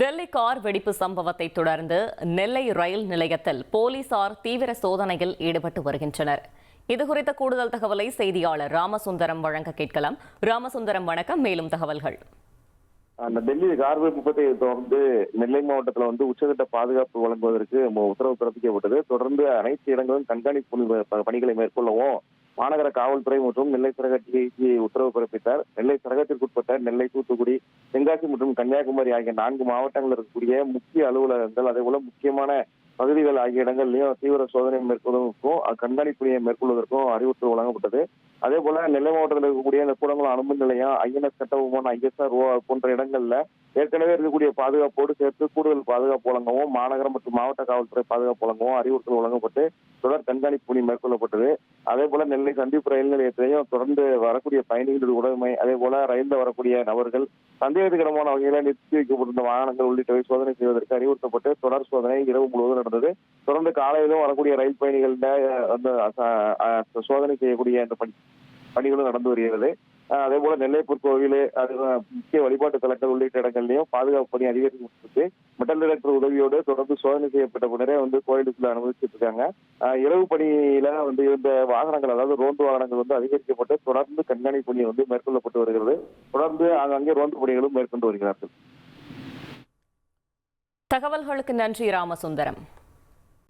Delhi car வெடிப்பு சம்பவத்தை தொடர்ந்து நெல்லை ரயில் நிலையத்தில் போலீசார் தீவிர சோதனையில் ஈடுபட்டு வருகின்றனர். இதுகுறித்த கூடுதல் தகவலை செய்தியாளர் ராமசுந்தரம் வழங்க கேட்கலாம். ராமசுந்தரம் வணக்கம். மேலும் தகவல்கள். அந்த டெல்லி கார் விபத்தை தொடர்ந்து நெல்லை மாவட்டத்தில் வந்து உச்சகட்ட பாதுகாப்பு வழங்குவதற்கு உத்தரவு பிறப்பிக்கப்பட்டது. தொடர்ந்து அனைத்து இடங்களும் கண்காணிப்பு பணிகளை மேற்கொள்ளவும் மாநகர காவல்துறை மற்றும் நெல்லை சரக உத்தரவு பிறப்பித்தார். நெல்லை சரகத்திற்குட்பட்ட நெல்லை தூத்துக்குடி தென்காசி மற்றும் கன்னியாகுமரி ஆகிய நான்கு மாவட்டங்களில் இருக்கக்கூடிய முக்கிய அலுவலகங்கள் அதே போல முக்கியமான பகுதிகள் ஆகிய இடங்கள்லயும் தீவிர சோதனை மேற்கொள்வதற்கும் கண்காணிப்புணியை மேற்கொள்வதற்கும் அறிவுறுத்தல் வழங்கப்பட்டது. அதே போல நெல்லை மாவட்டத்தில் இருக்கக்கூடிய இந்த கூடங்குளம் அனுமதி நிலையம் ஐஎன்எஸ் கட்டபொம்மன் ஐஎஸ்ஆர் போன்ற இடங்கள்ல ஏற்கனவே இருக்கக்கூடிய பாதுகாப்போடு சேர்த்து கூடுதல் பாதுகாப்பு வழங்கவும் மாநகரம் மற்றும் மாவட்ட காவல்துறை பாதுகாப்பு வழங்கவும் அறிவுறுத்தல் வழங்கப்பட்டு தொடர் கண்காணிப்பு பணி மேற்கொள்ளப்பட்டது. அதே போல நெல்லை சந்திப்பு ரயில் நிலையத்திலையும் தொடர்ந்து வரக்கூடிய பயணிகளுடைய உடைமை அதே போல ரயில்ல வரக்கூடிய நபர்கள் சந்தேகத்துக்கிடமான வகையில நிறுத்தி வைக்கப்பட்டிருந்த வாகனங்கள் உள்ளிட்டவை சோதனை செய்வதற்கு அறிவுறுத்தப்பட்டு தொடர் சோதனை இரவு முழுவதும் நடந்தது தொடர்ந்து காலையிலும் வரக்கூடிய ரயில் பயணிகள்ட அந்த சோதனை செய்யக்கூடிய அந்த பணி பணிகளும் நடந்து வருகிறது. அதே போல நெல்லைப்பூர் கோவில் அது முக்கிய வழிபாட்டு தலங்கள் உள்ளிட்ட இடங்கள்லயும் பாதுகாப்பு பணி அதிகரிக்கப்பட்டு மெட்டல் டிடெக்டர் உதவியோடு தொடர்ந்து சோதனை செய்யப்பட்ட பின்னரே வந்து கோயிலுக்குள்ள அனுமதிச்சுட்டு இருக்காங்க. இரவு பணியில வந்து இருந்த வாகனங்கள் அதாவது ரோந்து வாகனங்கள் வந்து அதிகரிக்கப்பட்டு தொடர்ந்து கண்காணிப்பு பணி வந்து மேற்கொள்ளப்பட்டு வருகிறது. தொடர்ந்து அங்கங்கே ரோந்து பணிகளும் மேற்கொண்டு வருகிறார்கள். தகவல்களுக்கு நன்றி ராமசுந்தரம்.